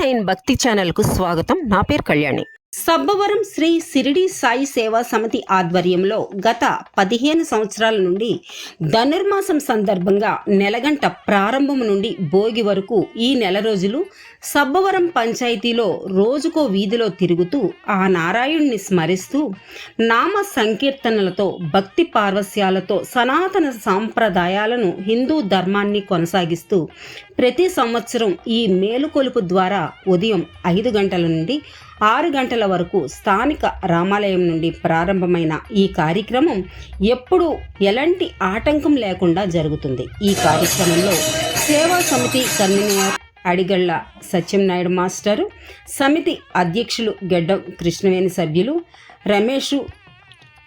Nine భక్తి ఛానల్కు స్వాగతం. నా పేరు కళ్యాణి. సబ్బవరం శ్రీ సిరిడి సాయి సేవా సమితి ఆధ్వర్యంలో గత పదిహేను సంవత్సరాల నుండి ధనుర్మాసం సందర్భంగా నెలగంట ప్రారంభం నుండి భోగి వరకు ఈ నెల రోజులు సబ్బవరం పంచాయతీలో రోజుకో వీధిలో తిరుగుతూ ఆ నారాయణ్ణి స్మరిస్తూ నామ సంకీర్తనలతో భక్తి పార్వస్యాలతో సనాతన సాంప్రదాయాలను హిందూ ధర్మాన్ని కొనసాగిస్తూ ప్రతి సంవత్సరం ఈ మేలుకొలుపు ద్వారా ఉదయం ఐదు గంటల నుండి ఆరు గంటల వరకు స్థానిక రామాలయం నుండి ప్రారంభమైన ఈ కార్యక్రమం ఎప్పుడూ ఎలాంటి ఆటంకం లేకుండా జరుగుతుంది. ఈ కార్యక్రమంలో సేవా సమితి కన్వీనర్ అడిగళ్ళ సత్యంనాయుడు మాస్టరు సమితి అధ్యక్షులు గెడ్డం కృష్ణవేణి సభ్యులు రమేషు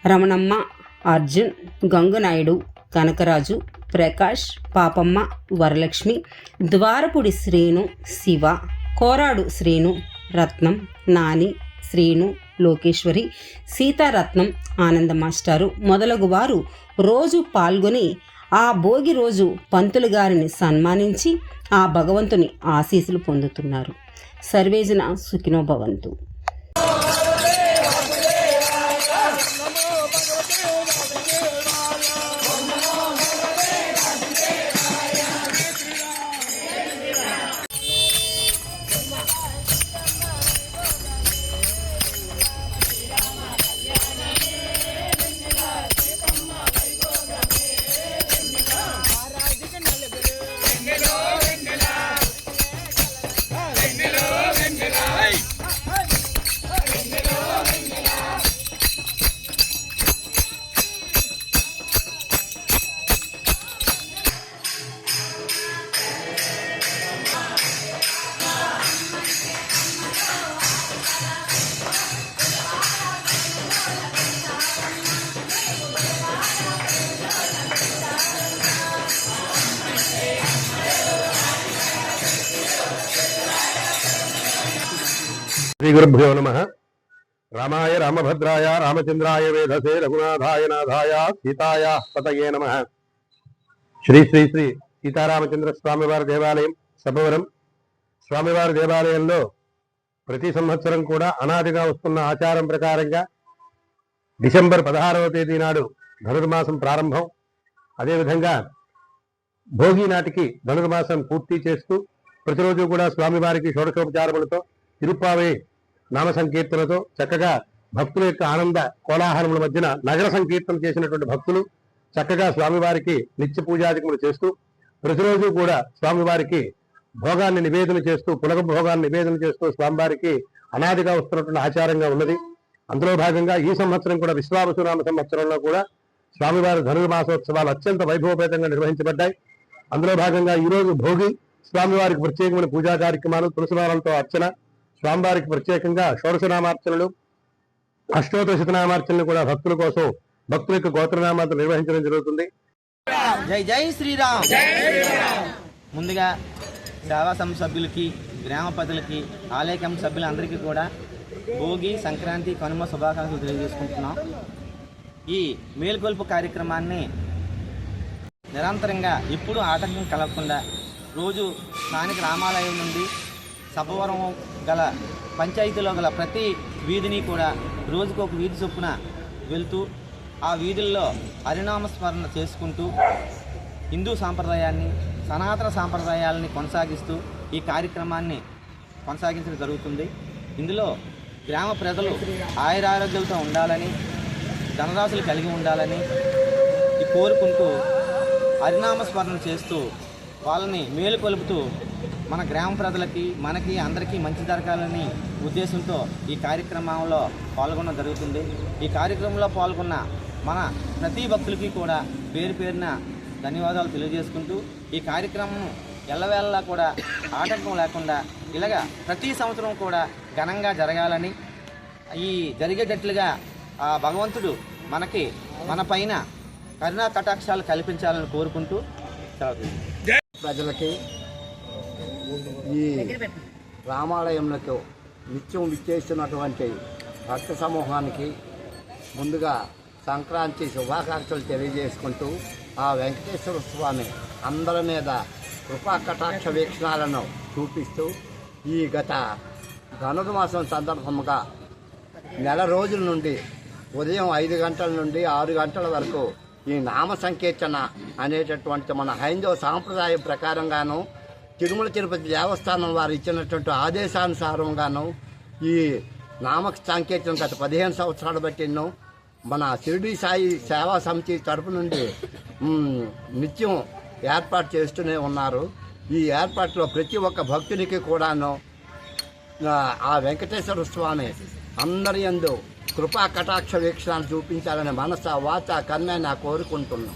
రమణమ్మ అర్జున్ గంగునాయుడు కనకరాజు ప్రకాష్ పాపమ్మ వరలక్ష్మి ద్వారపుడి శ్రీను శివ కోరాడు శ్రీను రత్నం నాని శ్రీను లోకేశ్వరి సీతారత్నం ఆనంద మాస్టారు మొదలగు వారు రోజు పాల్గొని ఆ భోగి రోజు పంతులు గారిని సన్మానించి ఆ భగవంతుని ఆశీస్సులు పొందుతున్నారు. సర్వేజన సుఖినో శ్రీ గురుభ్యో నమ రామాయ రామభద్రాయ రామచంద్రాయ వేధసే రఘునాథాయ నాథాయ సీతాయ పతయే నమ శ్రీ శ్రీ శ్రీ సీతారామచంద్ర స్వామివారి దేవాలయం సభవరం। స్వామివారి దేవాలయంలో ప్రతి సంవత్సరం కూడా అనాదిగా వస్తున్న ఆచారం ప్రకారంగా డిసెంబర్ పదహారవ తేదీ నాడు ధనుర్మాసం ప్రారంభం. అదేవిధంగా భోగి నాటికి ధనుర్మాసం పూర్తి చేస్తూ ప్రతిరోజు కూడా స్వామివారికి షోడశోపచారములతో తిరుప్పావే నామ సంకీర్తనతో చక్కగా భక్తుల యొక్క ఆనంద కోలాహలముల మధ్యన నగర సంకీర్తన చేసినటువంటి భక్తులు చక్కగా స్వామివారికి నిత్య పూజాధికములు చేస్తూ ప్రతిరోజు కూడా స్వామివారికి భోగాన్ని నివేదన చేస్తూ పులగ భోగాన్ని నివేదన చేస్తూ స్వామివారికి అనాదిగా వస్తున్నటువంటి ఆచారంగా ఉన్నది. అందులో భాగంగా ఈ సంవత్సరం కూడా విశ్వావసునామ సంవత్సరంలో కూడా స్వామివారి ధనుర్మాసోత్సవాలు అత్యంత వైభవపేతంగా నిర్వహించబడ్డాయి. అందులో భాగంగా ఈ రోజు భోగి స్వామివారికి ప్రత్యేకమైన పూజా కార్యక్రమాలు తులసిమాలతో అర్చన స్వామివారికి ప్రత్యేకంగా షోడశనామార్చనలు అష్టోత్తర శతనామార్చనలు కూడా భక్తుల కోసం భక్తుల యొక్క గోత్రనామాలతో నిర్వహించడం జరుగుతుంది. జై జై శ్రీరామ్. ముందుగా సేవా సంఘ సభ్యులకి గ్రామ ప్రజలకి ఆలయ కమిటీ సభ్యులందరికీ కూడా భోగి సంక్రాంతి కనుమ శుభాకాంక్షలు తెలియజేసుకుంటున్నాం. ఈ మేల్కొల్పు కార్యక్రమాన్ని నిరంతరంగా ఎప్పుడూ ఆటంకం కలగకుండా రోజు స్థానిక రామాలయం నుండి సభవరం గల పంచాయతీలో గల ప్రతి వీధిని కూడా రోజుకు ఒక వీధి చొప్పున వెళ్తూ ఆ వీధుల్లో హరినామస్మరణ చేసుకుంటూ హిందూ సాంప్రదాయాన్ని సనాతన సాంప్రదాయాలని కొనసాగిస్తూ ఈ కార్యక్రమాన్ని కొనసాగించడం జరుగుతుంది. ఇందులో గ్రామ ప్రజలు ఆయురారోగ్యాలతో ఉండాలని ధనరాశులు కలిగి ఉండాలని కోరుకుంటూ హరినామస్మరణ చేస్తూ వాళ్ళని మేలుకొలుపుతూ మన గ్రామ ప్రజలకి మనకి అందరికీ మంచి జరగాలని ఉద్దేశంతో ఈ కార్యక్రమంలో పాల్గొనడం జరుగుతుంది. ఈ కార్యక్రమంలో పాల్గొన్న మన ప్రతి భక్తులకి కూడా పేరు పేరున ధన్యవాదాలు తెలియజేసుకుంటూ ఈ కార్యక్రమం ఎల్లవేళలా కూడా ఆటంకం లేకుండా ఇలాగా ప్రతి సంవత్సరం కూడా ఘనంగా జరగాలని ఈ జరిగేటట్లుగా ఆ భగవంతుడు మనకి మన పైన కరుణా కటాక్షాలు కల్పించాలని కోరుకుంటూ ప్రజలకి ఈ రామాలయంలో నిత్యం విచ్చేస్తున్నటువంటి భక్త సమూహానికి ముందుగా సంక్రాంతి శుభాకాంక్షలు తెలియజేసుకుంటూ ఆ వెంకటేశ్వర స్వామి అందరి మీద కృపా కటాక్ష వీక్షణాలను చూపిస్తూ ఈ గత ధనుర్మాసం సందర్భముగా నెల రోజుల నుండి ఉదయం ఐదు గంటల నుండి ఆరు గంటల వరకు ఈ నామ సంకీర్తన అనేటటువంటి మన హైందవ సాంప్రదాయం ప్రకారంగాను తిరుమల తిరుపతి దేవస్థానం వారు ఇచ్చినటువంటి ఆదేశానుసారంగాను ఈ నామక సాంకేతికం గత పదిహేను సంవత్సరాలు బట్టిను మన షిరిడి సాయి సేవా సమితి తరపు నుండి నిత్యం ఏర్పాటు చేస్తూనే ఉన్నారు. ఈ ఏర్పాటులో ప్రతి ఒక్క భక్తునికి కూడాను ఆ, వెంకటేశ్వర స్వామి అందరి యందు కృపా కటాక్ష వీక్షణాలు చూపించాలని మనస వాచ కన్నే నా కోరుకుంటున్నాం.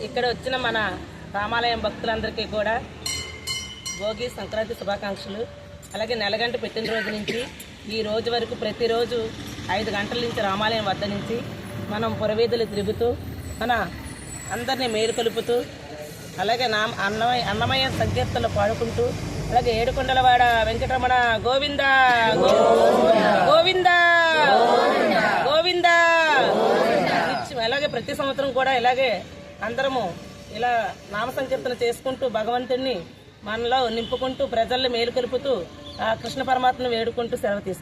ఇక్కడ వచ్చిన మన రామాలయం భక్తులందరికీ కూడా భోగి సంక్రాంతి శుభాకాంక్షలు. అలాగే నెలగంట పెట్టిన రోజు నుంచి ఈ రోజు వరకు ప్రతిరోజు ఐదు గంటల నుంచి రామాలయం వద్ద నుంచి మనం పురవీధులు తిరుగుతూ మన అందరినీ మేలుకొలుపుతూ అలాగే నా అన్నమయ అన్నమయ్య సంకీర్తనలు పాడుకుంటూ అలాగే ఏడుకొండలవాడ వెంకటరమణ గోవింద గోవింద గోవింద. అలాగే ప్రతి సంవత్సరం కూడా ఇలాగే అందరము ఇలా నామ సంకీర్తన చేసుకుంటూ భగవంతుడిని మనలో నింపుకుంటూ ప్రజల్ని మేలుకొలుపుతూ ఆ కృష్ణ పరమాత్మను వేడుకుంటూ సెలవు తీసుకుంటాం